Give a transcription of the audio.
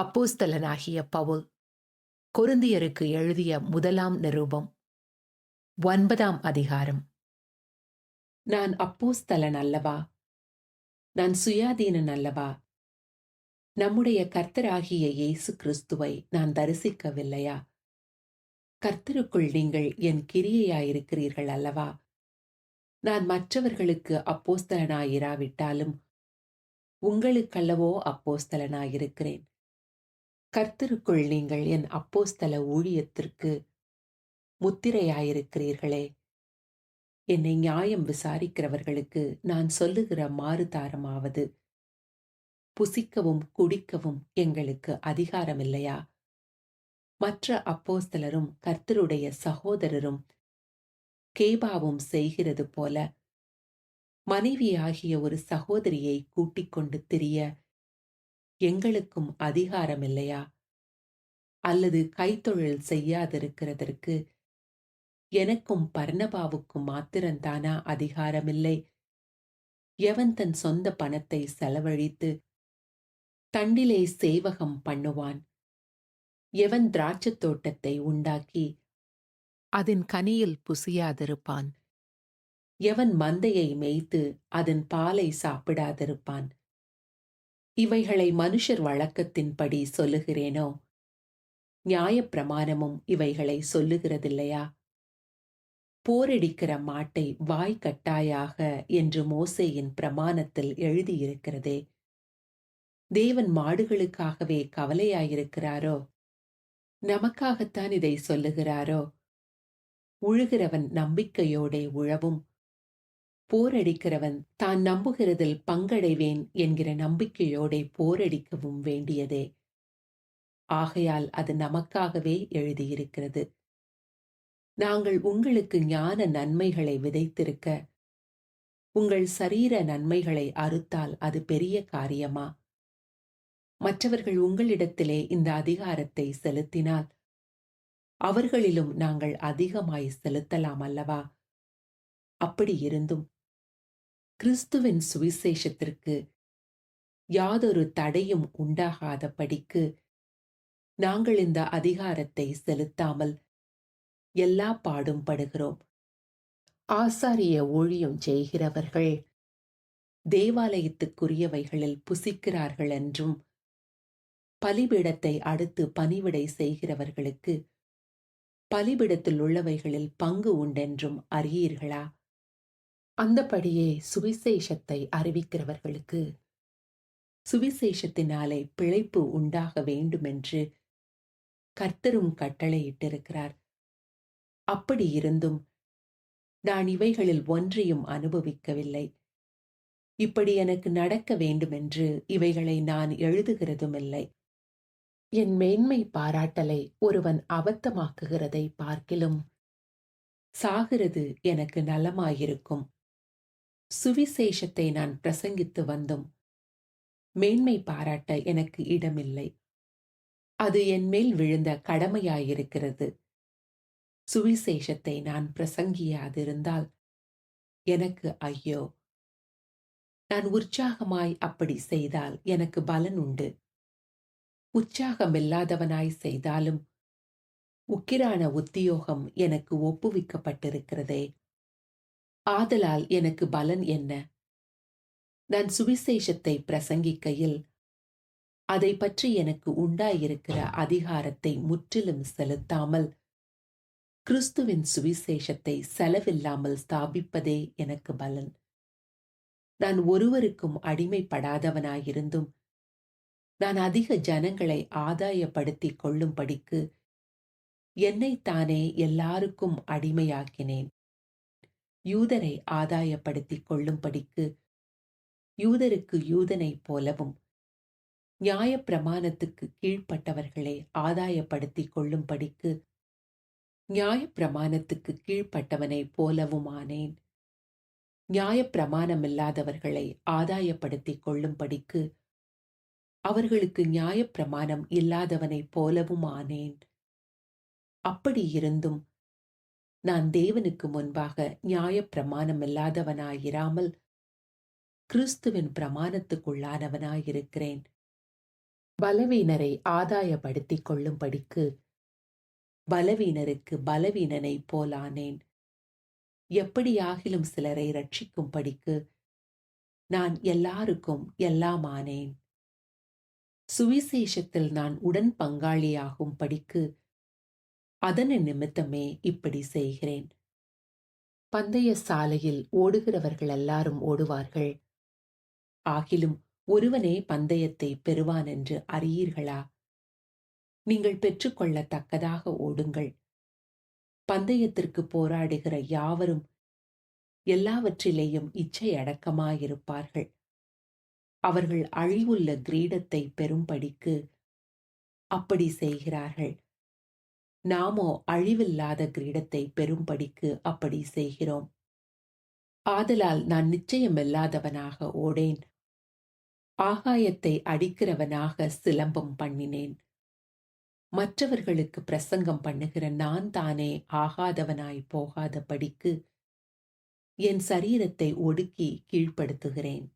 அப்போஸ்தலனாகிய பவுல் கொருந்தியருக்கு எழுதிய முதலாம் நிரூபம் ஒன்பதாம் அதிகாரம். நான் அப்போஸ்தலன் அல்லவா? நான் சுயாதீனன் அல்லவா? நம்முடைய கர்த்தராகிய இயேசு கிறிஸ்துவை நான் தரிசிக்கவில்லையா? கர்த்தருக்குள் நீங்கள் என் கிரியையாயிருக்கிறீர்கள் அல்லவா? நான் மற்றவர்களுக்கு அப்போஸ்தலனாயிராவிட்டாலும் உங்களுக்கல்லவோ அப்போஸ்தலனாயிருக்கிறேன். கர்த்தருக்குள் நீங்கள் என் அப்போஸ்தல ஊழியத்திற்கு முத்திரையாயிருக்கிறீர்களே. என்னை நியாயம் விசாரிக்கிறவர்களுக்கு நான் சொல்லுகிற மாறுதாரமாவது புசிக்கவும் குடிக்கவும் எங்களுக்கு அதிகாரமில்லையா? மற்ற அப்போஸ்தலரும் கர்த்தருடைய சகோதரரும் கேபாவும் செய்கிறது போல மனைவியாகிய ஒரு சகோதரியை கூட்டிக் கொண்டு திரிய எங்களுக்கும் அதிகாரமில்லையா? அல்லது கைத்தொழில் செய்யாதிருக்கிறதற்கு எனக்கும் பர்ணபாவுக்கும் மாத்திரந்தானா அதிகாரமில்லை? எவன் தன் சொந்த பணத்தை செலவழித்து தண்டிலே சேவகம் பண்ணுவான்? எவன் திராட்சத் தோட்டத்தை உண்டாக்கி அதன் கனியில் புசியாதிருப்பான்? எவன் மந்தையை மேய்த்து அதன் பாலை சாப்பிடாதிருப்பான்? இவைகளை மனுஷர் வழக்கத்தின்படி சொல்லுகிறேனோ? நியாயப்பிரமாணமும் இவைகளை சொல்லுகிறதில்லையா? போரடிக்கிற மாட்டை வாய் கட்டாயாக என்று மோசேயின் பிரமாணத்தில் எழுதியிருக்கிறதே. தேவன் மாடுகளுக்காகவே கவலையாயிருக்கிறாரோ? நமக்காகத்தான் இதை சொல்லுகிறாரோ? உழுகிறவன் நம்பிக்கையோடே உழவும் போரடிக்கிறவன் தான் நம்புகிறதில் பங்கடைவேன் என்கிற நம்பிக்கையோடே போரடிக்கவும் வேண்டியதே. ஆகையால் அது நமக்காகவே எழுதியிருக்கிறது. நாங்கள் உங்களுக்கு ஞான நன்மைகளை விதைத்திருக்க உங்கள் சரீர நன்மைகளை அறுத்தால் அது பெரிய காரியமா? மற்றவர்கள் உங்களிடத்திலே இந்த அதிகாரத்தை செலுத்தினால் அவர்களிலும் நாங்கள் அதிகமாய் செலுத்தலாம் அல்லவா? அப்படி இருந்தும் கிறிஸ்துவின் சுவிசேஷத்திற்கு யாதொரு தடையும் உண்டாகாதபடிக்கு நாங்கள் இந்த அதிகாரத்தை செலுத்தாமல் எல்லா பாடும் படுகிறோம். ஆசாரிய ஊழியம் செய்கிறவர்கள் தேவாலயத்துக்குரியவைகளில் புசிக்கிறார்கள் என்றும் பலிபீடத்தை அடுத்து பணிவிடை செய்கிறவர்களுக்கு பலிபிடத்தில் உள்ளவைகளில் பங்கு உண்டென்றும் அறியீர்களா? அந்தபடியே சுவிசேஷத்தை அறிவிக்கிறவர்களுக்கு சுவிசேஷத்தினாலே பிழைப்பு உண்டாக வேண்டுமென்று கர்த்தரும் கட்டளையிட்டிருக்கிறார். அப்படி இருந்தும் நான் இவைகளில் ஒன்றையும் அனுபவிக்கவில்லை. இப்படி எனக்கு நடக்க வேண்டுமென்று இவைகளை நான் எழுதுகிறதுமில்லை. என் மேன்மை பாராட்டலை ஒருவன் அபத்தமாக்குகிறதை பார்க்கிலும் சாகிறது எனக்கு நலமாயிருக்கும். சுவிசேஷத்தை நான் பிரசங்கித்து வந்தும் மேன்மை பாராட்ட எனக்கு இடமில்லை. அது என்மேல் விழுந்த கடமையாயிருக்கிறது. சுவிசேஷத்தை நான் பிரசங்கியாதிருந்தால் எனக்கு ஐயோ. நான் உற்சாகமாய் அப்படி செய்தால் எனக்கு பலன் உண்டு. உற்சாகமில்லாதவனாய் செய்தாலும் உக்கிரான உத்தியோகம் எனக்கு ஒப்புவிக்கப்பட்டிருக்கிறதே. ஆதலால் எனக்கு பலன் என்ன? நான் சுவிசேஷத்தை பிரசங்கிக்கையில் அதை பற்றி எனக்கு உண்டாயிருக்கிற அதிகாரத்தை முற்றிலும் செலுத்தாமல் கிறிஸ்துவின் சுவிசேஷத்தை செலவில்லாமல் ஸ்தாபிப்பதே எனக்கு பலன். நான் ஒருவருக்கும் அடிமைப்படாதவனாயிருந்தும் நான் அதிக ஜனங்களை ஆதாயப்படுத்திக் கொள்ளும்படிக்கு என்னைத்தானே எல்லாருக்கும் அடிமையாக்கினேன். யூதரை ஆதாயப்படுத்திக் கொள்ளும்படிக்கு யூதருக்கு யூதனைப் போலவும் நியாயப்பிரமாணத்துக்கு கீழ்ப்பட்டவர்களை ஆதாயப்படுத்திக் கொள்ளும்படிக்கு நியாயப்பிரமாணத்துக்கு கீழ்ப்பட்டவனைப் போலவுமானேன் நியாயப்பிரமாணமில்லாதவர்களை ஆதாயப்படுத்திக் கொள்ளும்படிக்கு அவர்களுக்கு நியாயப்பிரமாணம் இல்லாதவனைப் போலவும் ஆனேன். அப்படி இருந்தும் நான் தேவனுக்கு முன்பாக நியாயப்பிரமாணமில்லாதவனாயிராமல் கிறிஸ்துவின் பிரமாணத்துக்குள்ளானவனாயிருக்கிறேன். பலவீனரை ஆதாயப்படுத்திக் கொள்ளும்படிக்கு பலவீனருக்கு பலவீனனைப் போலானேன் எப்படியாகிலும் சிலரை ரட்சிக்கும்படிக்கு நான் எல்லாருக்கும் எல்லாமானேன் சுவிசேஷத்தில் நான் உடன் பங்காளியாகும் படிக்கு அதன நிமித்தமே இப்படி செய்கிறேன். பந்தய சாலையில் ஓடுகிறவர்கள் எல்லாரும் ஓடுவார்கள். ஆகிலும் ஒருவனே பந்தயத்தை பெறுவான் என்று அறியீர்களா? நீங்கள் பெற்றுக்கொள்ளத்தக்கதாக ஓடுங்கள். பந்தயத்திற்கு போராடுகிற யாவரும் எல்லாவற்றிலேயும் இச்சை அடக்கமாயிருப்பார்கள். அவர்கள் அழிவுள்ள கிரீடத்தை பெறும்படிக்கு அப்படி செய்கிறார்கள். நாமோ அழிவில்லாத கிரீடத்தை பெறும்படிக்கு அப்படி செய்கிறோம். ஆதலால் நான் நிச்சயமில்லாதவனாக ஓடேன். ஆகாயத்தை அடிக்கிறவனாக சிலம்பம் பண்ணினேன். மற்றவர்களுக்கு பிரசங்கம் பண்ணுகிற நான் தானே ஆகாதவனாய் போகாதபடிக்கு என் சரீரத்தை ஒடுக்கி கீழ்ப்படுத்துகிறேன்.